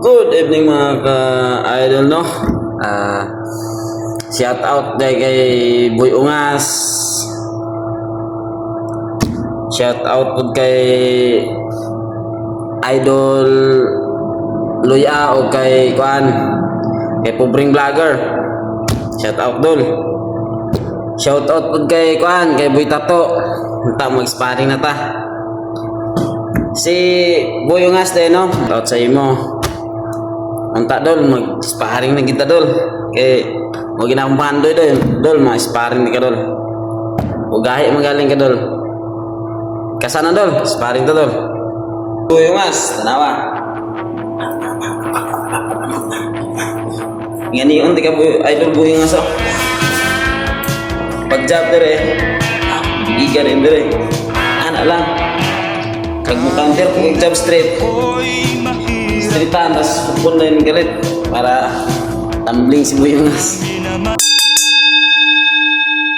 Good evening mga ka-idol no. Ah shout out day kay Boy Ungas. Shout out po kay Idol Luya o kay Kuan kay Pobring Vlogger. Shout out dol. Shout out po kay Kuan kay Boy Tato. Ta mag-sparring na ta. Si Boy Ungas din no. Shout out sa imo. Mantap dol mau sparring nih kita dol. Oke, mau kita pandai dol, dol mau sparring nih dol. Ugahe magaling ka dol. Kasana dol, sparring to dol. Uy mas, tanawa. Ngani unti ka bu idol buhi nga sa. Pagjab oh. dire. Ah, Gigigan. Anak lang. Kag mukhang dire pagjab straight. Streetan tapos pupunta yung galit para tumbling si Buyongas.